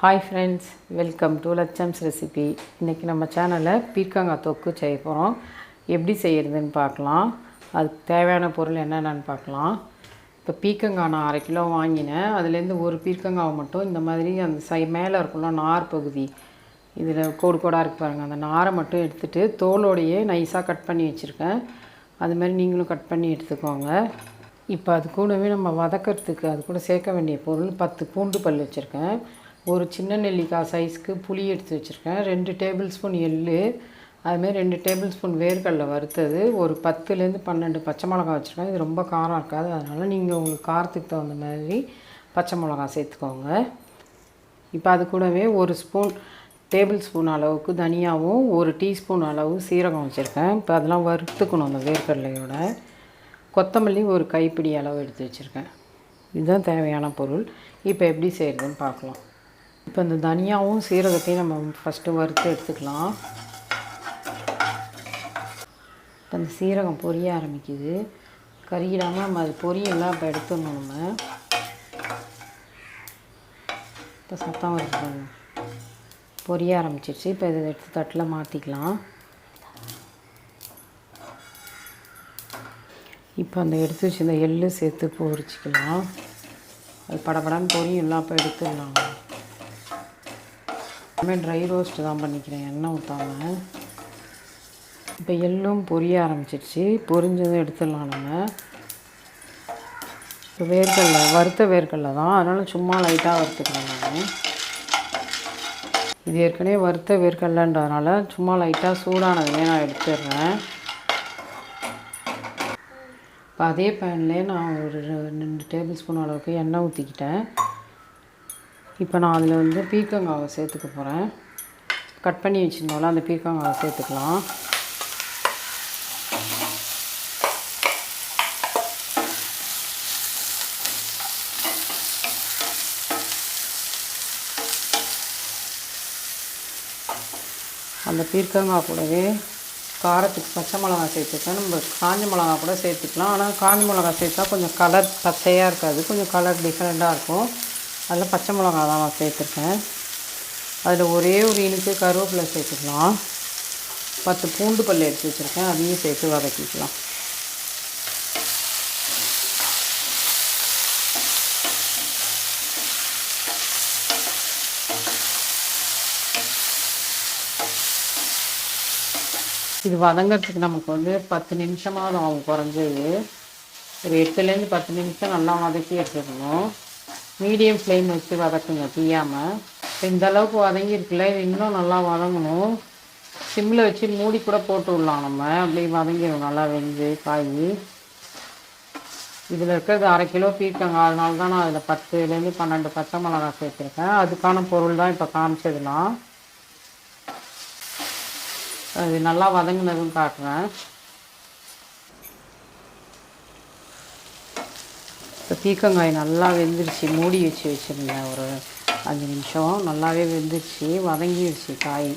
Hi friends welcome to Latcham's recipe இன்றைக்கி நம்ம சேனலில் பீர்க்கங்காய் தொக்கு செய்ய போகிறோம் எப்படி செய்கிறதுன்னு பார்க்கலாம். அதுக்கு தேவையான பொருள் என்னென்னு பார்க்கலாம். இப்போ பீர்க்கங்காய் நான் அரை கிலோ வாங்கினேன். அதுலேருந்து ஒரு பீர்க்கங்காவை மட்டும் இந்த மாதிரி அந்த சை மேலே இருக்குள்ள நார் பகுதி. இதில் கோடு கோடாக இருக்கு பாருங்கள் அந்த நாரை மட்டும் எடுத்துகிட்டு தோலோடையே நைஸாக கட் பண்ணி வச்சுருக்கேன். அது மாதிரி நீங்களும் கட் பண்ணி எடுத்துக்கோங்க. இப்போ அது கூடவே நம்ம வதக்கிறதுக்கு அது கூட சேர்க்க வேண்டிய பொருள் பத்து பூண்டு பல் வச்சுருக்கேன். ஒரு சின்ன நெல்லிக்காய் சைஸ்க்கு புளி எடுத்து வச்சுருக்கேன். ரெண்டு டேபிள் ஸ்பூன் எள்ளு அதுமாரி ரெண்டு டேபிள் ஸ்பூன் வேர்க்கடலை வறுத்தது. ஒரு பத்துலேருந்து பன்னெண்டு பச்சை மிளகாய் வச்சுருக்கேன். இது ரொம்ப காரம் இருக்காது. அதனால் நீங்கள் உங்களுக்கு காரத்துக்கு தகுந்த மாதிரி பச்சை மிளகா சேர்த்துக்கோங்க. இப்போ அது கூடவே ஒரு ஸ்பூன் டேபிள் ஸ்பூன் அளவுக்கு தனியாகவும் ஒரு டீஸ்பூன் அளவு சீரகம் வச்சுருக்கேன். இப்போ அதெல்லாம் வறுத்துக்கணும் அந்த வேர்க்கடலையோட. கொத்தமல்லி ஒரு கைப்பிடி அளவு எடுத்து வச்சுருக்கேன். இதுதான் தேவையான பொருள். இப்போ எப்படி செய்கிறதுன்னு பார்க்கலாம். இப்போ இந்த தனியாவும் சீரகத்தையும் நம்ம ஃபஸ்ட்டு வறுத்து எடுத்துக்கலாம். இப்போ அந்த சீரகம் பொரிய ஆரம்பிக்குது. கருகிடாமல் நம்ம அது பொரியெல்லாம் இப்போ எடுத்துடணும் நம்ம. இப்போ சத்தம் வருது பொரிய ஆரம்பிச்சிருச்சு. இப்போ இதை எடுத்து தட்டில் மாற்றிக்கலாம் இப்போ அந்த எடுத்து வச்சு இந்த எள்ளு சேர்த்து பொரிச்சிக்கலாம். அது பொரியும் பொரியும்லாம் இப்போ எடுத்துடலாம். எல்லாமே ட்ரை ரோஸ்ட் தான் பண்ணிக்கிறேன் எண்ணெய் ஊற்றாமல் இப்போ எள்ளும் பொரிய ஆரம்பிச்சிருச்சு. பொரிஞ்சதும் எடுத்துடலாம் நம்ம. இப்போ வேர்க்கடலை வறுத்த வேர்க்கடலை தான். அதனால் சும்மா லைட்டாக வறுத்துக்கிறேன் நான். இது ஏற்கனவே வறுத்த வேர்க்கடலைன்றதுனால சும்மா லைட்டாக சூடானதுமே நான் எடுத்துடுறேன். இப்போ அதே பேன்லேயே நான் ஒரு ரெண்டு டேபிள் ஸ்பூன் அளவுக்கு எண்ணெய் ஊற்றிக்கிட்டேன் இப்போ நான் அதில் வந்து பீர்க்கங்காவை சேர்த்துக்க போகிறேன். கட் பண்ணி வச்சுருந்தோம்ல அந்த பீர்க்கங்காவை சேர்த்துக்கலாம். அந்த பீர்க்கங்காய் கூடவே காரத்துக்கு பச்சை மிளகாய் சேர்த்துக்கலாம் நம்ம காஞ்ச மிளகா கூட சேர்த்துக்கலாம். ஆனால் காஞ்ச மிளகா சேர்த்தா கொஞ்சம் கலர் பச்சையாக இருக்காது. கொஞ்சம் கலர் டிஃப்ரெண்ட்டாக இருக்கும். அதில் பச்சை மிளகா தான் நான் சேர்த்துருக்கேன். அதில் ஒரே ஒரு இனிப்பு கருவேப்பிலை சேர்த்துக்கலாம். பத்து பூண்டு பல் எடுத்து வச்சுருக்கேன். அதையும் சேர்த்து வதக்கிக்கலாம். இது வதங்கிறதுக்கு நமக்கு வந்து பத்து நிமிஷமாக ஆகும் குறைஞ்சது. ஒரு எட்டுலேருந்து பத்து நிமிஷம் நல்லா வதக்கி எடுத்துக்கணும். மீடியம் ஃப்ளேம் வச்சு வதக்குங்க தீயாமல் இப்போ இந்த அளவுக்கு வதங்கியிருக்குல்ல இது இன்னும் நல்லா வதங்கணும். சிம்மில் வச்சு மூடி கூட போட்டு விடலாம் நம்ம. அப்படியே வதங்கிடும் நல்லா வெந்து காய். இதில் இருக்கிறது அரை கிலோ பீர்க்கங்க. அதனால தான் நான் அதில் பத்துலேருந்து பன்னெண்டு பச்சை மிளகா சேர்த்துருக்கேன். அதுக்கான பொருள் தான் இப்போ காமிச்சதுலாம் அது நல்லா வதங்கினதும் காட்டுறேன். இப்போ பீக்கங்காய் நல்லா வெந்துருச்சு. மூடி வச்சு வச்சுருந்தேன். ஒரு அஞ்சு நிமிஷம். நல்லாவே வெந்துருச்சு. வதங்கிடுச்சு காய்.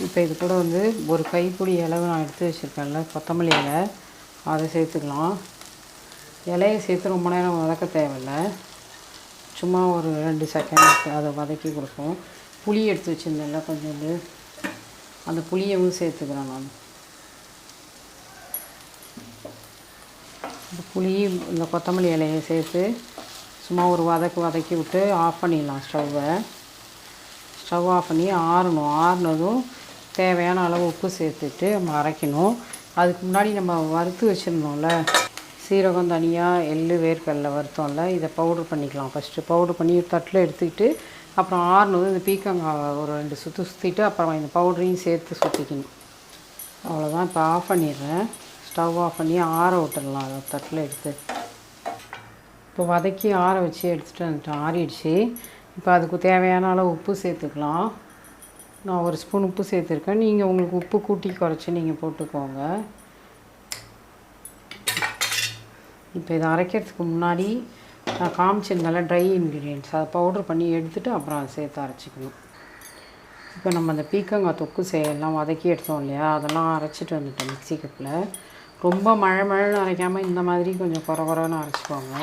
இப்போ இது கூட வந்து ஒரு கைப்பிடி இலவு நான் எடுத்து வச்சுருக்கேன்ல கொத்தமல்லி இலை. அதை சேர்த்துக்கலாம். இலையை சேர்த்து ரொம்ப நேரம் வதக்க தேவையில்ல. சும்மா ஒரு ரெண்டு செகண்ட் அதை வதக்கி கொடுப்போம். புளி எடுத்து வச்சுருந்தேன்ல கொஞ்சம் அந்த புளியவும் சேர்த்துக்கிறேன் நான். இந்த புளி இந்த கொத்தமல்லி இலையை சேர்த்து சும்மா ஒரு வதக்கு வதக்கி விட்டு ஆஃப் பண்ணிடலாம் ஸ்டவ்வை. ஸ்டவ் ஆஃப் பண்ணி ஆறணும். ஆறுனதும் தேவையான அளவு உப்பு சேர்த்துட்டு நம்ம அரைக்கணும். அதுக்கு முன்னாடி நம்ம வறுத்து வச்சுருந்தோம்ல சீரகம் தனியாக எள்ளு வேர்க்கடலை வறுத்தோம்ல இதை பவுட்ரு பண்ணிக்கலாம். ஃபஸ்ட்டு பவுட்ரு பண்ணி தட்டில் எடுத்துக்கிட்டு அப்புறம் ஆறுனதும் இந்த பீக்கங்காய் ஒரு ரெண்டு சுற்று சுற்றிட்டு அப்புறம் இந்த பவுடரையும் சேர்த்து சுற்றிக்கணும் அவ்வளோதான் இப்போ ஆஃப் பண்ணிடுறேன். ஸ்டவ் ஆஃப் பண்ணி ஆற விட்டுடலாம். அதை தட்டில் எடுத்து. இப்போ வதக்கி ஆற வச்சு எடுத்துகிட்டு வந்துட்டேன் ஆறிடுச்சு. இப்போ அதுக்கு தேவையான அளவு உப்பு சேர்த்துக்கலாம். நான் ஒரு ஸ்பூன் உப்பு சேர்த்துருக்கேன். நீங்கள் உங்களுக்கு உப்பு கூட்டி குறைச்சி நீங்கள் போட்டுக்கோங்க. இப்போ இதை அரைக்கிறதுக்கு முன்னாடி நான் காமிச்சிருந்தால ட்ரை இன்க்ரீடியன்ட்ஸ் அதை பவுடர் பண்ணி எடுத்துகிட்டு அப்புறம் அதை சேர்த்து அரைச்சிக்கணும். இப்போ நம்ம அந்த பீக்கங்காய் தொக்கு செய்யலாம். வதக்கி எடுத்தோம் இல்லையா? அதெல்லாம் அரைச்சிட்டு வந்துட்டேன் மிக்ஸி கப்பில் ரொம்ப மழை மழைன்னு அரைக்காமல் இந்த மாதிரி கொஞ்சம் குறை குறைன்னு அரைச்சிக்கோங்க.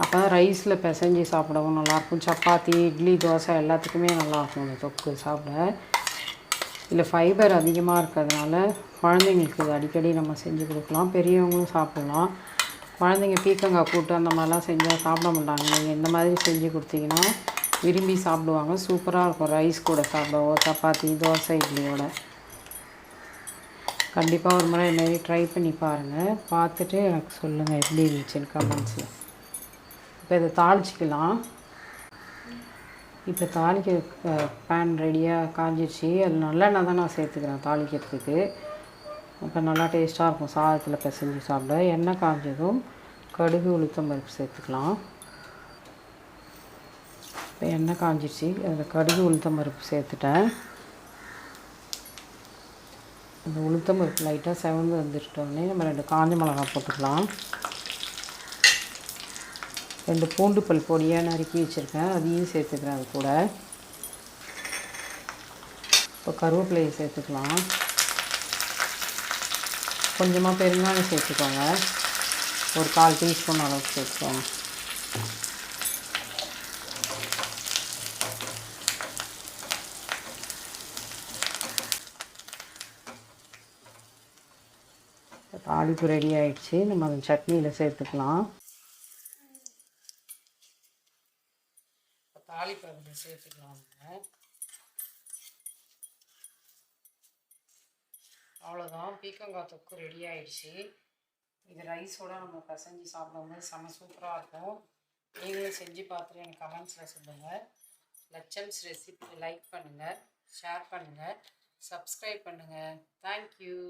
அப்போ தான் ரைஸில் பிசைஞ்சு சாப்பிடவும் நல்லாயிருக்கும். சப்பாத்தி இட்லி தோசை எல்லாத்துக்குமே நல்லாயிருக்கும் இந்த தொக்கு சாப்பிட. இதில் ஃபைபர் அதிகமாக இருக்கிறதுனால குழந்தைங்களுக்கு இது அடிக்கடி நம்ம செஞ்சு கொடுக்கலாம். பெரியவங்களும் சாப்பிட்லாம். குழந்தைங்க பீக்கங்காய் கூட்டு அந்த மாதிரிலாம் செஞ்சால் சாப்பிட மாட்டாங்க. நீங்கள் இந்த மாதிரி செஞ்சு கொடுத்தீங்கன்னா விரும்பி சாப்பிடுவாங்க. சூப்பராக இருக்கும். ரைஸ் கூட சாப்பிடவோ சப்பாத்தி தோசை இட்லியோட. கண்டிப்பாக ஒரு முறை இதுமாரி ட்ரை பண்ணி பாருங்கள் பார்த்துட்டு எனக்கு சொல்லுங்கள் எப்படி இருந்துச்சுன்னு கமெண்ட்ஸில் இப்போ இதை தாளிச்சிக்கலாம். இப்போ தாளிக்க பேன் ரெடியாக காஞ்சிடுச்சு அது நல்லெண்ணெய் தான் நான் சேர்த்துக்கிறேன் தாளிக்கிறதுக்கு. அப்போ நல்லா டேஸ்ட்டாக இருக்கும். சாதத்தில் பிசைஞ்சு சாப்பிட. எண்ணெய் காஞ்சதும் கடுகு உளுத்தம் பருப்பு சேர்த்துக்கலாம். இப்போ எண்ணெய் காஞ்சிடுச்சு அதில் கடுகு உளுத்தம் பருப்பு சேர்த்துட்டேன். இந்த உளுத்தம் பருப்பு லைட்டாக செவந்து வந்துட்டோடனே நம்ம ரெண்டு காஞ்ச மிளகா போட்டுக்கலாம். ரெண்டு பூண்டு பல் பொடியாக நறுக்கி வச்சுருக்கேன். அதையும் சேர்த்துக்கிறேன் அது கூட. இப்போ கருவேப்பிலையை சேர்த்துக்கலாம். கொஞ்சமாக பெருங்காயம் சேர்த்துக்கோங்க. ஒரு கால் டீஸ்பூன் அளவுக்கு சேர்த்துக்கோங்க இப்போ தாளிப்பு ரெடி ஆயிடுச்சு. நம்ம அந்த சட்னியில் சேர்த்துக்கலாம். இப்போ தாளிப்பு அதில் சேர்த்துக்கலாம் அவ்வளோதான் பீக்கங்காய் தொக்கு ரெடி ஆயிடுச்சு. இது ரைஸோட நம்ம பசஞ்சு சாப்பிடும்போது செம சூப்பராக இருக்கும். நீங்களும் செஞ்சு பார்த்துட்டு எனக்கு கமெண்ட்ஸில் சொல்லுங்கள் லட்சம்ஸ் ரெசிபி லைக் பண்ணுங்கள் ஷேர் பண்ணுங்கள் சப்ஸ்கிரைப் பண்ணுங்கள் தேங்க்யூ